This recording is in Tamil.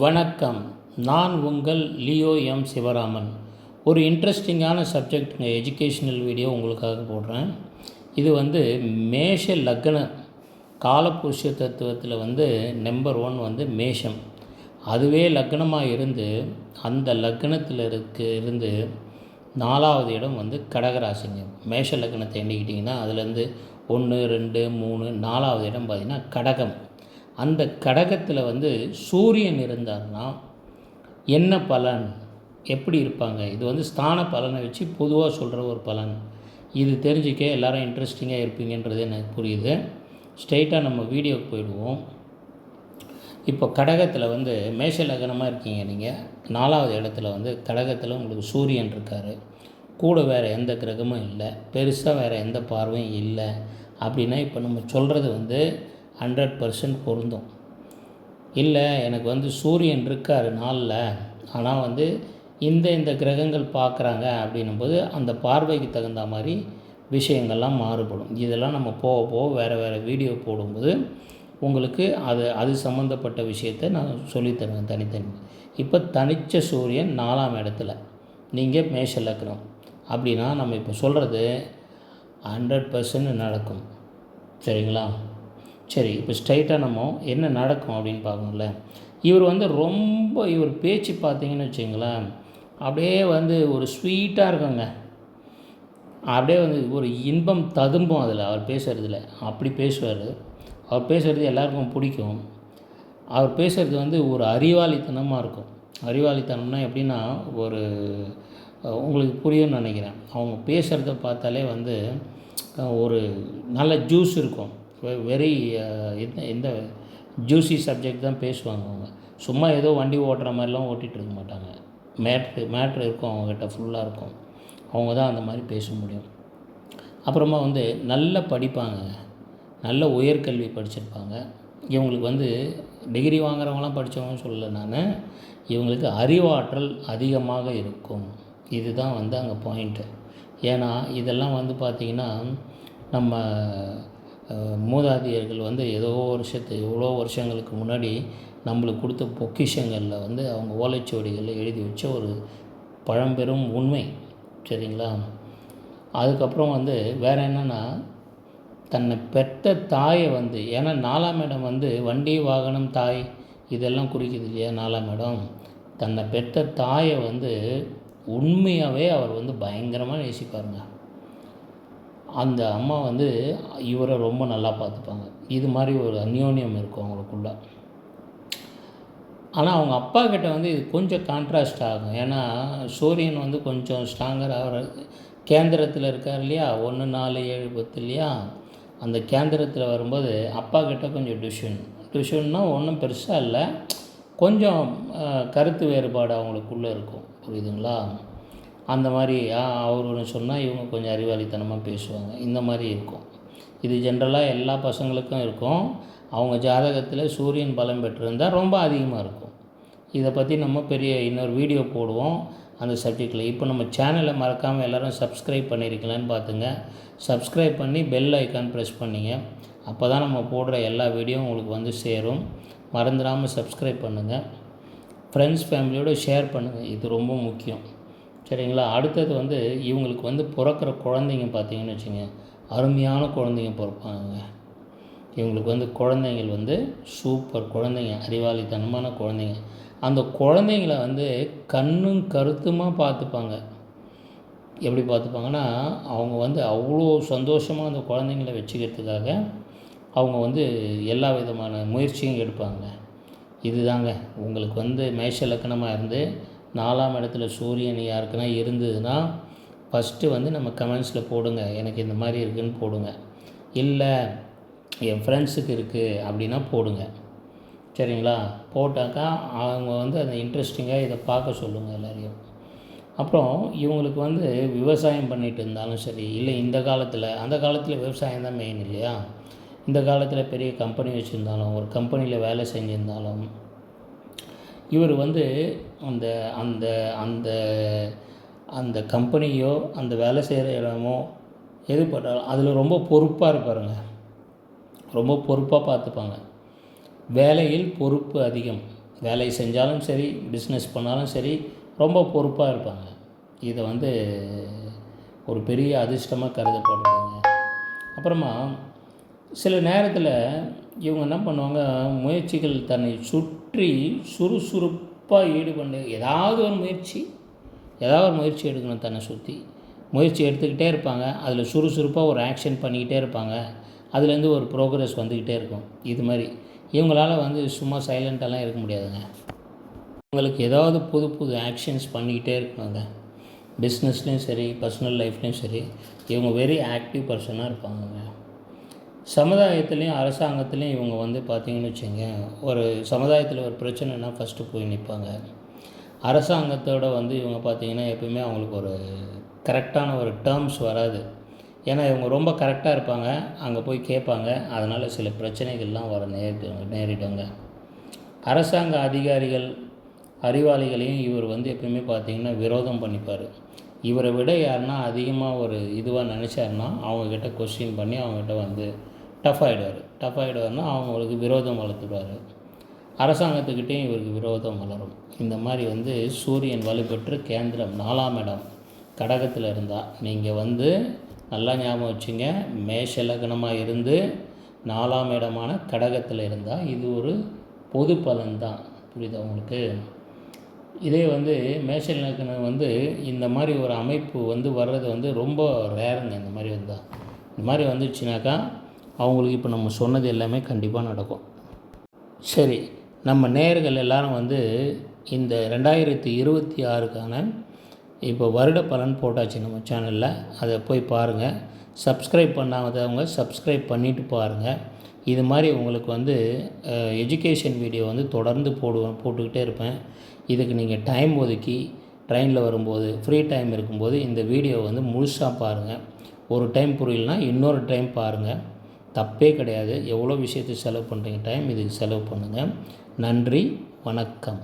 வணக்கம். நான் உங்கள் லியோ எம். சிவராமன். ஒரு இன்ட்ரெஸ்டிங்கான சப்ஜெக்ட்டுங்க எஜுகேஷ்னல் வீடியோ உங்களுக்காக போடுறேன். இது வந்து மேஷ லக்ன காலபுருஷ தத்துவத்தில் வந்து நம்பர் ஒன் வந்து மேஷம். அதுவே லக்னமாக இருந்து அந்த லக்னத்தில் இருக்கு இருந்து நாலாவது இடம் வந்து கடகராசிங்க. மேஷ லக்னத்தை எண்ணிக்கிட்டிங்கன்னா அதுலேருந்து ஒன்று ரெண்டு மூணு நாலாவது இடம் பார்த்திங்கன்னா கடகம். அந்த கடகத்தில் வந்து சூரியன் இருந்தார்னா என்ன பலன்? எப்படி இருப்பாங்க? இது வந்து ஸ்தான பலனை வச்சு பொதுவாக சொல்கிற ஒரு பலன். இது தெரிஞ்சுக்க எல்லாரும் இன்ட்ரெஸ்டிங்காக இருப்பீங்கன்றது எனக்கு புரியுது. ஸ்ட்ரெயிட்டாக நம்ம வீடியோக்கு போயிடுவோம். இப்போ கடகத்தில் வந்து மேஷ லக்னமாக இருக்கீங்க நீங்கள் நாலாவது இடத்துல வந்து கடகத்தில் உங்களுக்கு சூரியன் இருக்கார். கூட வேறு எந்த கிரகமும் இல்லை. பெருசாக வேறு எந்த பார்வையும் இல்லை. அப்படின்னா இப்போ நம்ம சொல்கிறது வந்து ஹண்ட்ரட் பர்சன்ட் பொருந்தும். இல்லை எனக்கு வந்து சூரியன் இருக்கார் நாளில் ஆனால் வந்து இந்த இந்த கிரகங்கள் பார்க்குறாங்க அப்படின்னும்போது அந்த பார்வைக்கு தகுந்த மாதிரி விஷயங்கள்லாம் மாறுபடும். இதெல்லாம் நம்ம போக போக வேறு வேறு வீடியோ போடும்போது உங்களுக்கு அது அது சம்மந்தப்பட்ட விஷயத்தை நான் சொல்லித்தருவேன் தனித்தனி. இப்போ தனிச்ச சூரியன் நாலாம் இடத்துல நீங்கள் மேஷ லக்னம். அப்படின்னா நம்ம இப்போ சொல்கிறது ஹண்ட்ரட் பர்சன்ட் நடக்கும். சரிங்களா? சரி இப்போ ஸ்ட்ரைட்டாக நம்ம என்ன நடக்கும் அப்படின்னு பார்க்கணும்ல இவர் வந்து ரொம்ப இவர் பேச்சு பார்த்தீங்கன்னு வச்சுங்களேன் அப்படியே வந்து ஒரு ஸ்வீட்டாக இருக்குங்க. அப்படியே வந்து ஒரு இன்பம் ததும்பும் அதில் அவர் பேசுகிறதுல அப்படி பேசுவார். அவர் பேசுகிறது எல்லாருக்கும் பிடிக்கும். அவர் பேசுகிறது வந்து ஒரு அறிவாளித்தனமாக இருக்கும். அறிவாளித்தனம்னா எப்படின்னா ஒரு உங்களுக்கு புரியும்னு நினைக்கிறேன். அவங்க பேசுகிறத பார்த்தாலே வந்து ஒரு நல்ல ஜூஸ் இருக்கும். வெரி எந்த எந்த ஜூசி சப்ஜெக்ட் தான் பேசுவாங்க அவங்க. சும்மா ஏதோ வண்டி ஓட்டுற மாதிரிலாம் ஓட்டிகிட்டு இருக்க மாட்டாங்க. மேட்ரு மேட்ரு இருக்கும் அவங்கக்கிட்ட ஃபுல்லாக இருக்கும். அவங்க தான் அந்த மாதிரி பேச முடியும். அப்புறமா வந்து நல்ல படிப்பாங்க. நல்ல உயர்கல்வி படிச்சிருப்பாங்க. இவங்களுக்கு வந்து டிகிரி வாங்குறவங்களாம் படித்தவங்க சொல்லலை நான். இவங்களுக்கு அறிவாற்றல் அதிகமாக இருக்கும். இதுதான் வந்து அங்கே பாயிண்ட்டு ஏன்னா இதெல்லாம் வந்து பார்த்திங்கன்னா நம்ம மூதாதையர்கள் வந்து ஏதோ வருஷத்து எவ்வளோ வருஷங்களுக்கு முன்னாடி நம்மளுக்கு கொடுத்த பொக்கிஷங்களில் வந்து அவங்க ஓலைச்சுவடிகளில் எழுதி வச்ச ஒரு பழம்பெரும் உண்மை சரிங்களா? அதுக்கப்புறம் வந்து வேறு என்னென்னா தன்னை பெற்ற தாயை வந்து ஏன்னா நாலாம் இடம் வந்து வண்டி வாகனம் தாய் இதெல்லாம் குறிக்குது இல்லையா நாலாம் இடம்? தன்னை பெற்ற தாயை வந்து உண்மையாகவே அவர் வந்து பயங்கரமாக நேசிப்பாருங்க. அந்த அம்மா வந்து இவரை ரொம்ப நல்லா பார்த்துப்பாங்க. இது மாதிரி ஒரு அந்யோன்யம் இருக்கும் அவங்களுக்குள்ள. ஆனால் அவங்க அப்பா கிட்ட வந்து இது கொஞ்சம் கான்ட்ராஸ்ட் ஆகும். ஏன்னா சூரியன் வந்து கொஞ்சம் ஸ்ட்ராங்கர் கேந்திரத்தில் இருக்கார் இல்லையா? ஒன்று நாலு ஏழு பத்து இல்லையா? அந்த கேந்திரத்தில் வரும்போது அப்பா கிட்ட கொஞ்சம் டியூஷன் டியூஷன்னா ஒன்றும் பெருசாக இல்லை. கொஞ்சம் கருத்து வேறுபாடு அவங்களுக்குள்ளே இருக்கும். புரியுதுங்களா? அந்த மாதிரி அவர் ஒன்று சொன்னால் இவங்க கொஞ்சம் அறிவாளித்தனமாக பேசுவாங்க. இந்த மாதிரி இருக்கும். இது ஜென்ரலாக எல்லா பசங்களுக்கும் இருக்கும். அவங்க ஜாதகத்தில் சூரியன் பலம் பெற்றிருந்தால் ரொம்ப அதிகமாக இருக்கும். இதை பற்றி நம்ம பெரிய இன்னொரு வீடியோ போடுவோம். அந்த சப்ஜெக்டில் இப்போ நம்ம சேனலை மறக்காமல் எல்லோரும் சப்ஸ்கிரைப் பண்ணியிருக்கலான்னு பார்த்துங்க சப்ஸ்கிரைப் பண்ணி பெல் ஐக்கான் ப்ரெஸ் பண்ணிங்க. அப்போ தான் நம்ம போடுற எல்லா வீடியோ உங்களுக்கு வந்து சேரும். மறந்துடாமல் சப்ஸ்கிரைப் பண்ணுங்கள் ஃப்ரெண்ட்ஸ் ஃபேமிலியோடு ஷேர் பண்ணுங்கள் இது ரொம்ப முக்கியம். சரிங்களா? அடுத்தது வந்து இவங்களுக்கு வந்து பிறக்கிற குழந்தைங்க பார்த்தீங்கன்னு வச்சுங்க அருமையான குழந்தைங்க பிறப்பாங்க இவங்களுக்கு வந்து குழந்தைங்கள் வந்து சூப்பர் குழந்தைங்க அறிவாளித்தனமான குழந்தைங்க. அந்த குழந்தைங்கள வந்து கண்ணும் கருத்துமாக பார்த்துப்பாங்க. எப்படி பார்த்துப்பாங்கன்னா அவங்க வந்து அவ்வளோ சந்தோஷமாக அந்த குழந்தைங்கள வச்சுக்கிறதுக்காக அவங்க வந்து எல்லா விதமான முயற்சியும் எடுப்பாங்க. இதுதாங்க. உங்களுக்கு வந்து மேஷ லக்கணமாக இருந்து நாலாம் இடத்துல சூரியன் யாருக்குன்னா இருந்ததுன்னா ஃபஸ்ட்டு வந்து நம்ம கமெண்ட்ஸில் போடுங்க. எனக்கு இந்த மாதிரி இருக்குதுன்னு போடுங்க. இல்லை என் ஃப்ரெண்ட்ஸுக்கு இருக்குது அப்படின்னா போடுங்க. சரிங்களா? போட்டாக்கா அவங்க வந்து அதை இன்ட்ரெஸ்டிங்காக இதை பார்க்க சொல்லுங்கள் எல்லோரையும். அப்புறம் இவங்களுக்கு வந்து விவசாயம் பண்ணிகிட்டு இருந்தாலும் சரி இல்லை இந்த காலத்தில் அந்த காலத்தில் விவசாயம் தான் மெயின் இல்லையா? இந்த காலத்தில் பெரிய கம்பெனி வச்சுருந்தாலும் ஒரு கம்பெனியில் வேலை செஞ்சுருந்தாலும் இவர் வந்து அந்த அந்த அந்த அந்த கம்பெனியோ அந்த வேலை செய்கிற இடமோ எது பண்ணாலும் அதில் ரொம்ப பொறுப்பாக இருப்பாருங்க. ரொம்ப பொறுப்பாக பார்த்துப்பாங்க வேலையில் பொறுப்பு அதிகம். வேலை செஞ்சாலும் சரி பிஸ்னஸ் பண்ணாலும் சரி ரொம்ப பொறுப்பாக இருப்பாங்க. இதை வந்து ஒரு பெரிய அதிர்ஷ்டமாக கருதப்படுறதுங்க அப்புறமா சில நேரத்தில் இவங்க என்ன பண்ணுவாங்க முயற்சிகள் தன்னை சுற்றி சுறுசுறுப்பாக ஈடுபண்டு ஏதாவது ஒரு முயற்சி ஏதாவது ஒரு முயற்சி எடுக்கணும் தன்னை சுற்றி முயற்சி எடுத்துக்கிட்டே இருப்பாங்க. அதில் சுறுசுறுப்பாக ஒரு ஆக்ஷன் பண்ணிக்கிட்டே இருப்பாங்க. அதுலேருந்து ஒரு ப்ரோக்ரஸ் வந்துக்கிட்டே இருக்கும். இது மாதிரி. இவங்களால வந்து சும்மா சைலண்ட்டெல்லாம் இருக்க முடியாதுங்க. உங்களுக்கு ஏதாவது புது புது ஆக்ஷன்ஸ் பண்ணிக்கிட்டே இருப்பாங்க பிஸ்னஸ்லேயும் சரி பர்சனல் லைஃப்லேயும் சரி இவங்க வெரி ஆக்டிவ் பர்சனாக இருப்பாங்கங்க. சமுதாயத்துலேயும் அரசாங்கத்துலேயும் இவங்க வந்து பார்த்திங்கன்னு வச்சுங்க ஒரு சமுதாயத்தில் ஒரு பிரச்சனைனா ஃபஸ்ட்டு போய் நிற்பாங்க அரசாங்கத்தோட வந்து இவங்க பார்த்திங்கன்னா எப்பவுமே அவங்களுக்கு ஒரு கரெக்டான ஒரு டேர்ம்ஸ் வராது. ஏன்னா இவங்க ரொம்ப கரெக்டாக இருப்பாங்க அங்கே போய் கேட்பாங்க அதனால் சில பிரச்சனைகள்லாம் வர நேரிடு நேரிடுங்க. அரசாங்க அதிகாரிகள் அறிவாளிகளையும் இவர் வந்து எப்பயுமே பார்த்திங்கன்னா விரோதம் பண்ணிப்பார். இவரை விட யாருன்னா அதிகமாக ஒரு இதுவாக நினச்சாருன்னா அவங்கக்கிட்ட கொஸ்டின் பண்ணி அவங்ககிட்ட வந்து டஃப் ஆகிடுவார் டஃப் ஆகிடுவார்னா அவங்களுக்கு விரோதம் வளர்த்துடுவார் அரசாங்கத்துக்கிட்டேயும் இவருக்கு விரோதம் வளரும். இந்த மாதிரி வந்து சூரியன் வலுப்பெற்று கேந்திரம் நாலாம் இடம் கடகத்தில் இருந்தால் நீங்கள் வந்து நல்லா ஞாபகம் வச்சுங்க. மேஷ லக்னமாக இருந்து நாலாம் இடமான கடகத்தில் இருந்தால் இது ஒரு பொது பலன் தான். புரியுதா உங்களுக்கு? இதே வந்து மேஷ லக்னம் வந்து இந்த மாதிரி ஒரு அமைப்பு வந்து வர்றது வந்து ரொம்ப ரேருங்க. இந்த மாதிரி வந்தால் இந்த மாதிரி வந்துச்சுனாக்கா அவங்களுக்கு இப்போ நம்ம சொன்னது எல்லாமே கண்டிப்பாக நடக்கும். சரி நம்ம நேர்கள் எல்லாரும் வந்து இந்த ரெண்டாயிரத்தி இருபத்தி ஆறுக்கான இப்போ வருட பலன் போட்டாச்சு நம்ம சேனலில். அதை போய் பாருங்கள் சப்ஸ்கிரைப் பண்ணாதவங்க சப்ஸ்கிரைப் பண்ணிவிட்டு பாருங்கள் இது மாதிரி உங்களுக்கு வந்து எஜுகேஷன் வீடியோ வந்து தொடர்ந்து போடுவேன் போட்டுக்கிட்டே இருப்பேன். இதுக்கு நீங்கள் டைம் ஒதுக்கி ட்ரெயினில் வரும்போது ஃப்ரீ டைம் இருக்கும்போது இந்த வீடியோ வந்து முழுசாக பாருங்கள் ஒரு டைம் புரியலனா இன்னொரு டைம் பாருங்கள் தப்பே கிடையாது. எவ்வளோ விஷயத்துக்கு செலவு பண்ணுறீங்க டைம் இதுக்கு செலவு பண்ணுங்கள் நன்றி வணக்கம்.